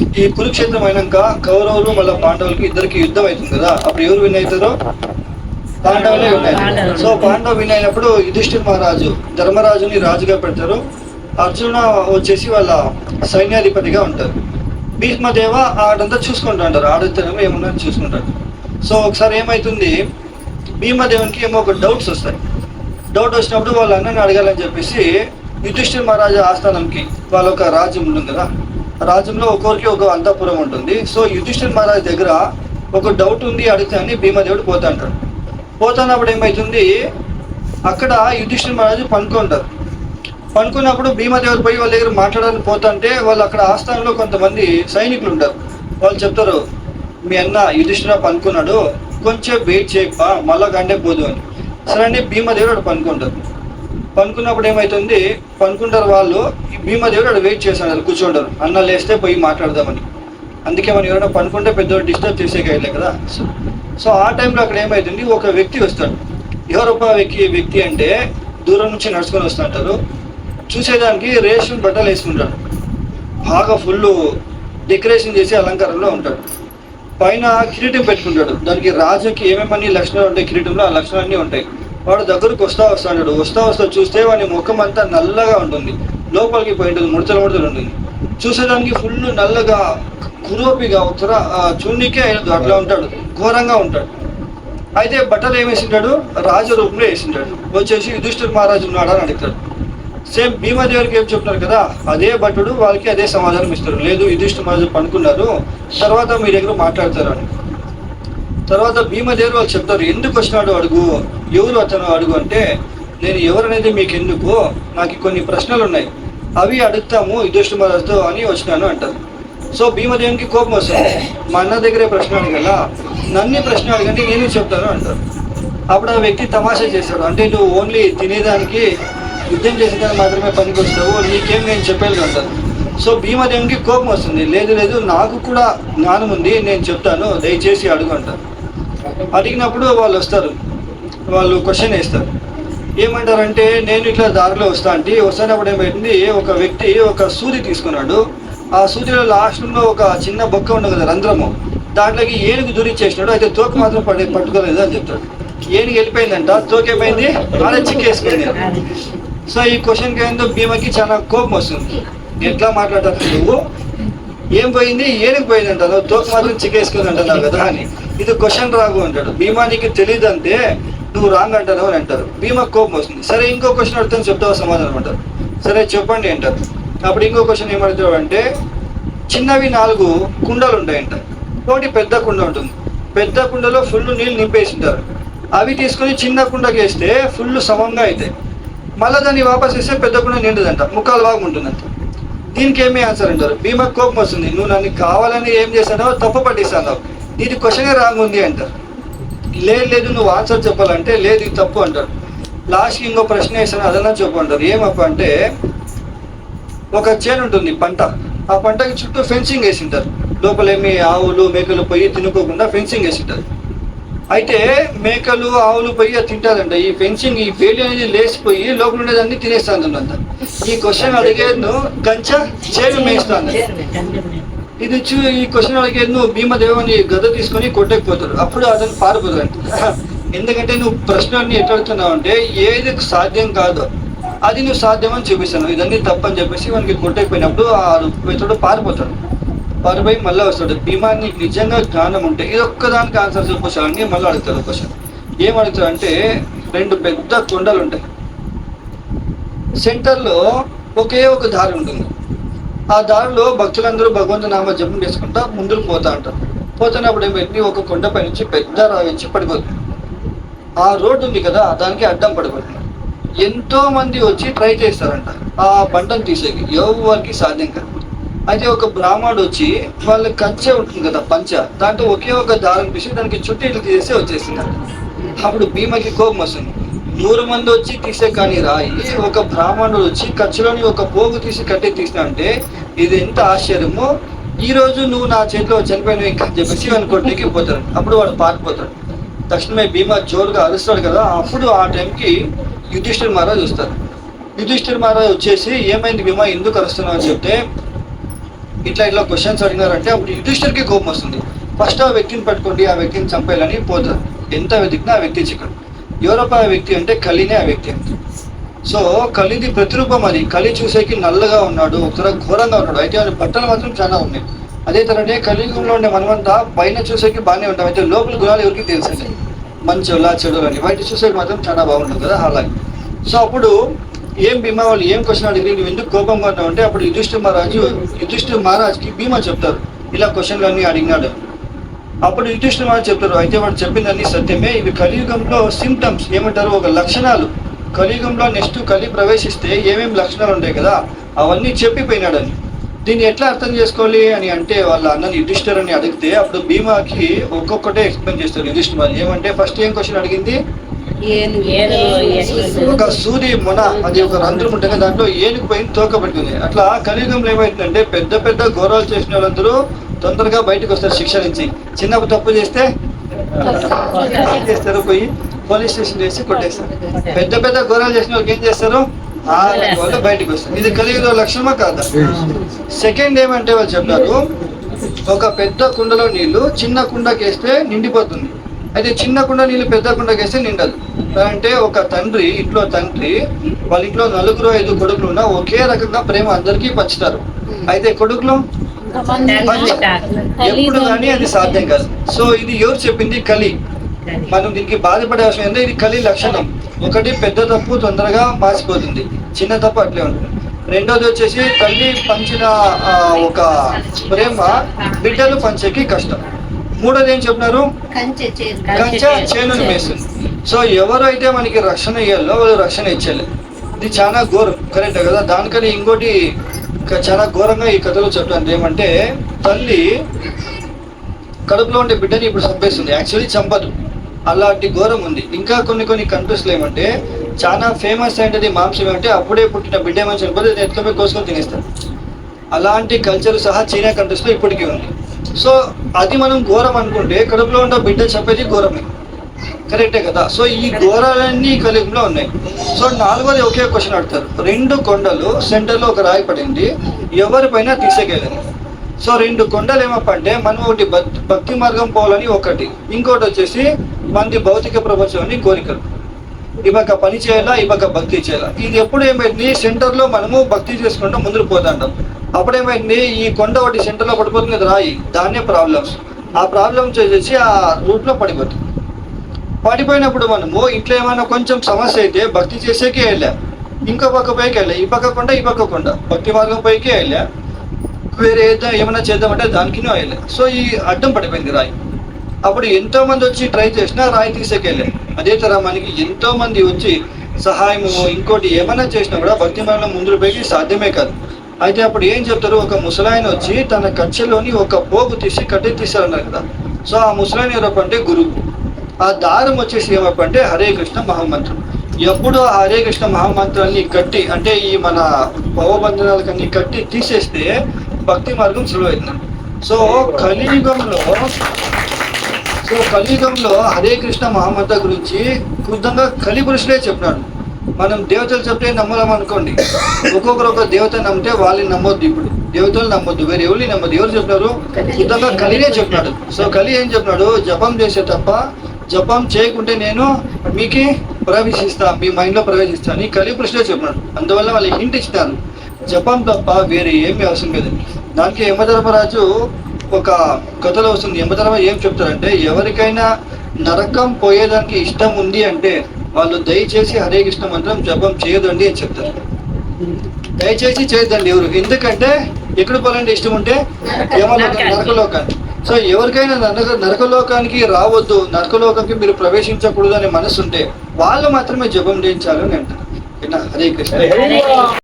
ఈ కురుక్షేత్రం అయినాక కౌరవులు మళ్ళీ పాండవులకి ఇద్దరికి యుద్ధం అవుతుంది కదా. అప్పుడు ఎవరు విన్ అవుతారో? పాండవులే విన్ అవుతారు. సో పాండవ్ విన్ అయినప్పుడు యుధిష్ఠిర్ మహారాజు ధర్మరాజుని రాజుగా పెడతారు. అర్జున వచ్చేసి వాళ్ళ సైన్యాధిపతిగా ఉంటారు. భీష్మదేవ ఆడంతా చూసుకుంటూ ఉంటారు. ఆడుతారేమో ఏమన్నా చూసుకుంటారు. సో ఒకసారి ఏమవుతుంది భీమదేవునికి ఏమో ఒక డౌట్స్ వస్తాయి. డౌట్ వచ్చినప్పుడు వాళ్ళ అన్నని అడగాలని చెప్పేసి యుధిష్ఠిర్ మహారాజా ఆస్థానంకి వాళ్ళ ఒక రాజ్యం ఉంటుంది కదా. రాజ్యంలో ఒక్కొరికి ఒక అంతఃపురం ఉంటుంది. సో యుధిష్ఠిర్ మహారాజ్ దగ్గర ఒక డౌట్ ఉంది అడిగితే అని భీమదేవుడు పోతా అంటాడు. పోతున్నప్పుడు ఏమవుతుంది అక్కడ యుధిష్ఠిర్ మహారాజు పనుకుంటారు పనుకున్నప్పుడు భీమదేవుడు పోయి వాళ్ళ దగ్గర మాట్లాడాలని పోతుంటే వాళ్ళు అక్కడ ఆస్థానంలో కొంతమంది సైనికులు ఉంటారు వాళ్ళు చెప్తారు మీ అన్న యుధిష్ఠిర పనుకున్నాడు కొంచెం వెయిట్ చేయప్ప మళ్ళా గంటే పోదు అని. సరే అండి భీమదేవుడు అక్కడ పనుకుంటారు పనుకున్నప్పుడు ఏమైతుంది? పనుకుంటారు వాళ్ళు ఈ భీమదేవుడు అక్కడ వెయిట్ చేస్తాడు కూర్చుంటారు. అన్న లేస్తే పోయి మాట్లాడదామని. అందుకే మనం ఎవరైనా పనుకుంటే పెద్దవాడు డిస్టర్బ్ చేసే కదా. సో సో ఆ టైంలో అక్కడ ఏమవుతుంది ఒక వ్యక్తి వస్తాడు. ఎవరొక వ్యక్తి వ్యక్తి అంటే దూరం నుంచి నడుచుకొని వస్తుంటారు చూసేదానికి రేషన్ బట్టలు వేసుకుంటాడు. బాగా ఫుల్ డెకరేషన్ చేసి అలంకారంలో ఉంటాడు. పైన కిరీటం పెట్టుకుంటాడు. దానికి రాజుకి ఏమేమన్నీ లక్షణాలు ఉంటాయి కిరీటంలో? ఆ లక్షణాలన్నీ ఉంటాయి. వాడు దగ్గరకు వస్తా వస్తా ఉంటాడు వస్తా వస్తా చూస్తే వాడి ముఖం అంతా నల్లగా ఉంటుంది. లోపలికి పోయి ఉంటుంది ముడతలు ముడతలు ఉంటుంది. చూసేదానికి ఫుల్ నల్లగా కురోపిగా ఉత్తర చూడనికే అట్లా ఉంటాడు. ఘోరంగా ఉంటాడు. అయితే బట్టలు ఏమేసింటాడు వేసింటాడు రూపంలో వేసింటాడు. వచ్చేసి యుధిష్ఠిర్ మహారాజు ఉన్నాడని అని అడుగుతాడు. సేమ్ భీమాదేవుడికి ఏం చెప్తున్నారు కదా? అదే భటుడు వాళ్ళకి అదే సమాధానం ఇస్తారు లేదు యుధిష్ఠిర్ మహారాజు పనుకున్నారు తర్వాత మీ దగ్గర మాట్లాడతారు అని. తర్వాత భీమదేవుడు వాళ్ళు చెప్తారు ఎందుకు వచ్చినాడు అడుగు ఎవరు అతను అడుగు? అంటే నేను ఎవరనేది మీకు ఎందుకు నాకు కొన్ని ప్రశ్నలు ఉన్నాయి అవి అడుగుతాము యుధిష్ఠిర్ మహారాజుతో అని వచ్చినాను అంటారు. సో భీమదేవునికి కోపం వస్తుంది. మా అన్న దగ్గరే ప్రశ్న అడగలా? నన్ను ప్రశ్న అడగండి నేను చెప్తాను అంటారు. అప్పుడు ఆ వ్యక్తి తమాషా చేశాడు అంటే నువ్వు ఓన్లీ తినేదానికి యుద్ధం చేసేదానికి మాత్రమే పనికి వస్తావు నీకేం నేను చెప్పేది అంటారు. సో భీమదేవునికి కోపం వస్తుంది. లేదు లేదు నాకు కూడా జ్ఞానం ఉంది నేను చెప్తాను దయచేసి అడుగు అంటారు. అడిగినప్పుడు వాళ్ళు వస్తారు. వాళ్ళు క్వశ్చన్ వేస్తారు. ఏమంటారంటే నేను ఇట్లా దారిలో వస్తా అంటే వస్తున్నప్పుడు ఏమైంది ఒక వ్యక్తి ఒక సూది తీసుకున్నాడు. ఆ సూదిలో లాస్ట్లో ఒక చిన్న బొక్క ఉండదు కదా రంధ్రము. దాంట్లోకి ఏనుగు దూరిచ్చేసినాడు. అయితే తోక మాత్రం పడి పట్టుకోలేదు అని చెప్తాడు. ఏనుగు వెళ్ళిపోయిందంట. తోకేపోయింది ఆడ చిక్కేసుకుంది. సో ఈ క్వశ్చన్కి ఏందో భీమకి చాలా కోపం వస్తుంది. ఎట్లా మాట్లాడతాను నువ్వు? ఏం పోయింది? ఏనుగు పోయిందంట. తోక మాత్రం చిక్కేసుకుంది అంటున్నావు కదా అని. ఇది క్వశ్చన్ రాగు అంటాడు. భీమా నీకు తెలియదు అంటే నువ్వు రాంగ్ అంటారు. అని అంటారు భీమా కోపం వస్తుంది. సరే ఇంకో క్వశ్చన్ అడుగుతాను చెప్తావు సమాధానం అంటారు. సరే చెప్పండి అంటారు. అప్పుడు ఇంకో క్వశ్చన్ ఏమడుగుతావు అంటే చిన్నవి నాలుగు కుండలు ఉంటాయంట. ఒకటి పెద్ద కుండ ఉంటుంది. పెద్ద కుండలో ఫుల్ నీళ్ళు నింపేసింటారు అవి తీసుకొని చిన్న కుండకి వేస్తే ఫుల్ సమంగా అవుతాయి. మళ్ళీ దాన్ని వాపస్ వేస్తే పెద్ద కుండ నిండుదంట. ముఖాలు బాగుంటుందంట దీనికి ఏమి ఆన్సర్ అంటారు? భీమా కోపం వస్తుంది. నువ్వు నన్ను కావాలని ఏం చేస్తానో తప్పు పట్టిస్తాను ఇది క్వశ్చనే రాంగ్ ఉంది అంటారు. లేదు లేదు నువ్వు ఆన్సర్ చెప్పాలంటే లేదు ఇది తప్పు అంటారు. లాస్ట్కి ఇంకో ప్రశ్న వేసాను అదన్నా చెప్పు అంటారు. ఏమప్ప అంటే ఒక చేను ఉంటుంది పంట. ఆ పంటకి చుట్టూ ఫెన్సింగ్ వేసింటారు. లోపలేమి ఆవులు మేకలు పోయి తినుకోకుండా ఫెన్సింగ్ వేసింటారు. అయితే మేకలు ఆవులు పోయి తింటారంట. ఈ ఫెన్సింగ్ ఈ వేలి అనేది లేచిపోయి లోపల ఉండేదాన్ని తినేస్తాందంట ఈ క్వశ్చన్ అడిగేది గంచ చేను మేస్తాను ఇది చూ ఈ క్వశ్చన్ అడిగే నువ్వు భీమదేవుని గద తీసుకొని కొట్టకపోతాడు అప్పుడు అతను పారిపోతాడు. ఎందుకంటే నువ్వు ప్రశ్నని ఎట్లా అడుగుతున్నావు అంటే ఏది సాధ్యం కాదు అది నువ్వు సాధ్యమని చూపిస్తాను ఇదన్నీ తప్పని చెప్పేసి వానికి కొట్టకపోయినప్పుడు ఆ ఇతడు పారిపోతాడు. పారిపోయి మళ్ళీ వస్తాడు. భీమా నీకు నిజంగా జ్ఞానం ఉంటే ఇది ఒక్కదానికి ఆన్సర్ చూపించాలని మళ్ళీ అడుగుతాడు క్వశ్చన్ ఏం అడుగుతాడు అంటే రెండు పెద్ద కొండలు ఉంటాయి. సెంటర్లో ఒకే ఒక దారి ఉంటుంది. ఆ దారిలో భక్తులందరూ భగవంతు నామ జపం చేసుకుంటా ముందుకు పోతా అంటారు. పోతున్నప్పుడు ఏమైంది ఒక కొండపై నుంచి పెద్ద రాయి వచ్చి పడిపోతుంది. ఆ రోడ్డు ఉంది కదా దానికి అడ్డం పడిపోతుంది. ఎంతో మంది వచ్చి ట్రై చేస్తారంట. ఆ బండను తీసేకి. ఎవరికి సాధ్యం కాదు. అయితే ఒక బ్రాహ్మణుడు వచ్చి వాళ్ళ కంచె ఉంటుంది కదా పంచ. దాంట్లో ఒకే ఒక దారం తీసి దానికి చుట్టూ ఇట్లా తీసేసి వచ్చేసింది అప్పుడు భీమకి కోపం వస్తుంది. నూరు మంది వచ్చి తీసే కానీ రాయి ఒక బ్రాహ్మణుడు వచ్చి ఖర్చులోని ఒక పోగు తీసి కట్టి తీసిన అంటే ఇది ఎంత ఆశ్చర్యమో. ఈ రోజు నువ్వు నా చేతిలో చనిపోయినవి ఇంకా చెప్పేసి వాడిని పోతాడు అప్పుడు వాడు పారిపోతాడు. తక్షణమే భీమా జోరుగా అరుస్తాడు కదా అప్పుడు ఆ టైంకి యుధిష్ఠిర్ మహారాజ్ వస్తారు. యుధిష్ఠిర్ మహారాజ్ వచ్చేసి ఏమైంది భీమా ఎందుకు అరుస్తున్నావు? అని చెప్తే ఇట్లా ఇట్లా క్వశ్చన్స్ అడిగినారంటే అప్పుడు యుధిష్ఠిర్కి కోపం వస్తుంది. ఫస్ట్ ఆ వ్యక్తిని పట్టుకోండి ఆ వ్యక్తిని చంపేయాలని పోతారు. ఎంత వెతికినా ఆ వ్యక్తి చిక్కడు యూరప్ ఆ వ్యక్తి అంటే కలినే ఆ వ్యక్తి అంటే. సో కలిది ప్రతిరూపం అది. కలి చూసేకి నల్లగా ఉన్నాడు ఒకసారి ఘోరంగా ఉన్నాడు. అయితే ఆయన బట్టలు మాత్రం చాలా ఉన్నాయి. అదే తరంటే కలియుగంలో ఉండే మనమంతా పైన చూసేకి బాగానే ఉంటాం. అయితే లోపల గుణాలు ఎవరికి తెలుసండి? మంచోళ్ళ చెడు అని వాటి చూసేకి మాత్రం చాలా బాగుంటుంది కదా అలాగే. సో అప్పుడు ఏం భీమా వాళ్ళు ఏం క్వశ్చన్ అడిగి నువ్వు ఎందుకు కోపంగా ఉన్నావు అంటే అప్పుడు యుధిష్ఠిర్ మహారాజు యుధిష్ఠిర్ మహారాజ్కి భీమా చెప్తారు. ఇలా క్వశ్చన్లు అన్ని అడిగినాడు. అప్పుడు యుధిష్ఠిర్ మహారాజ్ చెప్తారు అయితే వాడు చెప్పిందన్నీ సత్యమే. ఇవి కలియుగంలో సిమ్టమ్స్ ఏమంటారు? ఒక లక్షణాలు. కలియుగంలో నెక్స్ట్ కలి ప్రవేశిస్తే ఏమేమి లక్షణాలు ఉంటాయి కదా అవన్నీ చెప్పిపోయినాడని. దీన్ని ఎట్లా అర్థం చేసుకోవాలి అని అంటే వాళ్ళ అన్నని యుధిష్ఠిర్ అని అడిగితే అప్పుడు భీమాకి ఒక్కొక్కటే ఎక్స్ప్లెయిన్ చేస్తారు యుధిష్ఠిర్ మరి ఏమంటే ఫస్ట్ ఏం క్వశ్చన్ అడిగింది? ఒక సూది మొన అది ఒక రంధ్రం ఉంటుంది దాంట్లో ఏనుగు పైన తోక పెట్టుకుంది. అట్లా కలియుగంలో ఏమైతుందంటే పెద్ద పెద్ద ఘోరాలు చేసిన వాళ్ళందరూ తొందరగా బయటకు వస్తారు శిక్ష నుంచి. చిన్న తప్పు చేస్తే చేస్తారు పోయి పోలీస్ స్టేషన్ చేసి కొట్టేస్తారు. పెద్ద పెద్ద ఘోరాలు చేసిన వాళ్ళకి ఏం చేస్తారు? ఆ వాళ్ళు బయటకు వస్తారు. ఇది కలిగిన లక్షణమా కాదా? సెకండ్ ఏమంటే వాళ్ళు చెప్పారు ఒక పెద్ద కుండలో నీళ్ళు చిన్న కుండకేస్తే నిండిపోతుంది. అయితే చిన్న కుండ నీళ్ళు పెద్ద కుండకేస్తే నిండదు. అంటే ఒక తండ్రి ఇంట్లో తండ్రి వాళ్ళ ఇంట్లో నలుగురు ఐదు కొడుకులు ఉన్నా ఒకే రకంగా ప్రేమ అందరికీ పంచుతారు. అయితే కొడుకులు? ఎప్పుడు కానీ అది సాధ్యం కాదు. సో ఇది ఎవరు చెప్పింది? కలి. మనం దీనికి బాధపడే అవసరం ఏంటంటే ఇది కలి లక్షణం. ఒకటి పెద్ద తప్పు తొందరగా మాసిపోతుంది. చిన్న తప్పు అట్లే ఉంటుంది. రెండోది వచ్చేసి తల్లి పంచిన ఒక ప్రేమ బిడ్డలు పంచేకి కష్టం. మూడోది ఏం చెప్పినారు? కంచె చేనుని మేస్తుంది. సో ఎవరైతే మనకి రక్షణ ఇవ్వాలో వాళ్ళు రక్షణ ఇచ్చేయాలి ఇది చాలా ఘోరం. కరెక్ట్ కదా? దానికని ఇంకోటి ఇంకా చాలా ఘోరంగా ఈ కథలో చెప్పాను ఏమంటే తల్లి కడుపులో ఉండే బిడ్డని ఇప్పుడు చంపేస్తుంది. యాక్చువల్లీ చంపదు. అలాంటి ఘోరం ఉంది. ఇంకా కొన్ని కొన్ని కంట్రీస్లో ఏమంటే చాలా ఫేమస్ అయినది మాంసం ఏమంటే అప్పుడే పుట్టిన బిడ్డ ఏమని చనిపోతే ఎత్తుకపోయి కోసుకొని తినేస్తారు. అలాంటి కల్చర్ సహా చైనా కంట్రీస్లో ఇప్పటికీ ఉంది. సో అది మనం ఘోరం అనుకుంటే కడుపులో ఉన్న బిడ్డ చెప్పేది ఘోరమే. కరెక్టే కదా. సో ఈ ఘోరాలన్నీ ఈ కలియుగంలో ఉన్నాయి. సో నాలుగోది ఒకే క్వశ్చన్ అడతారు రెండు కొండలు సెంటర్లో ఒక రాయి పడింది. ఎవరిపైన తీసేయగలరు సో రెండు కొండలు ఏమప్పంటే మనం ఒకటి భక్తి మార్గం పోవాలని ఒకటి. ఇంకోటి వచ్చేసి మనది భౌతిక ప్రపంచం అని కోరికలు ఇవొక పని చేయాలా ఇవొక భక్తి చేయాలా? ఇది ఎప్పుడు ఏమైంది? సెంటర్లో మనము భక్తి చేసుకుంటూ ముందుకు పోతాంటాం. అప్పుడు ఏమైంది? ఈ కొండ ఒకటి సెంటర్లో పడిపోతుంది రాయి. దాన్నే ప్రాబ్లమ్స్. ఆ ప్రాబ్లమ్స్ వచ్చేసి ఆ రూట్లో పడిపోతుంది పడిపోయినప్పుడు మనము ఇంట్లో ఏమైనా కొంచెం సమస్య అయితే భక్తి చేసేకే వెళ్ళా. ఇంకో పక్క పైకి వెళ్ళా. ఈ పక్క కొండ ఈ పక్క కొండ. భక్తి మార్గం పైకి వెళ్ళా. వేరే ఏదో ఏమైనా చేద్దామంటే దానికి వెళ్ళా. సో ఈ అడ్డం పడిపోయింది రాయి. అప్పుడు ఎంతో మంది వచ్చి ట్రై చేసినా రాయి తీసేకెళ్ళే అదే తర మనకి ఎంతో మంది వచ్చి సహాయము ఇంకోటి ఏమైనా చేసినా కూడా భక్తి మార్గం ముందు పైకి సాధ్యమే కాదు. అయితే అప్పుడు ఏం చెప్తారు? ఒక ముసలాయన వచ్చి తన కచ్చలోని ఒక పోగు తీసి కట్టె తీశారన్నారు కదా. సో ఆ ముసలాయన ఎవరప్ప అంటే గురువు. ఆ దారం వచ్చేసి ఏమప్పంటే హరే కృష్ణ మహామంత్రం. ఎప్పుడు ఆ హరే కృష్ణ మహామంత్రాన్ని కట్టి అంటే ఈ మన భవబంధనాలకన్నీ కట్టి తీసేస్తే భక్తి మార్గం సులువైంది. సో కలియుగంలో సో కలియుగంలో హరే కృష్ణ మహామంత్ర గురించి క్రుద్ధంగా కలి పురుషులే చెప్పినాడు. మనం దేవతలు చెప్తే నమ్మలేం అనుకోండి. ఒక్కొక్కరు ఒక దేవత నమ్మితే వాళ్ళని నమ్మొద్దు ఇప్పుడు. దేవతలు నమ్మొద్దు వేరే ఎవరిని నమ్మొద్దు. ఎవరు చెప్పినారు? క్రుద్ధంగా కలినే చెప్పినాడు. సో కలి ఏం చెప్పినాడు? జపం చేసే తప్ప జపం చేయకుంటే నేను మీకు ప్రవేశిస్తా మీ మైండ్లో ప్రవేశిస్తా అని కలి పురుషులే చెప్పినాడు అందువల్ల వాళ్ళు హింట్ ఇచ్చినారు జపం తప్ప వేరే ఏమీ అవసరం లేదు. దానికి యమధర్మరాజు ఒక కథలో వస్తుంది. యమధర్మ ఏం చెప్తారంటే ఎవరికైనా నరకం పోయేదానికి ఇష్టం ఉంది అంటే వాళ్ళు దయచేసి హరే కృష్ణ మంత్రం జపం చేయదండి అని చెప్తారు. దయచేసి చేయొద్దండి ఎవరు? ఎందుకంటే ఎక్కడ పోవాలంటే ఇష్టం ఉంటే యమలోకం నరకలోకానికి. సో ఎవరికైనా నరక నరకలోకానికి రావద్దు నరకలోకానికి మీరు ప్రవేశించకూడదు అనే మనసు ఉంటే వాళ్ళు మాత్రమే జపం చేయించాలని అంటారు. హరే కృష్ణ.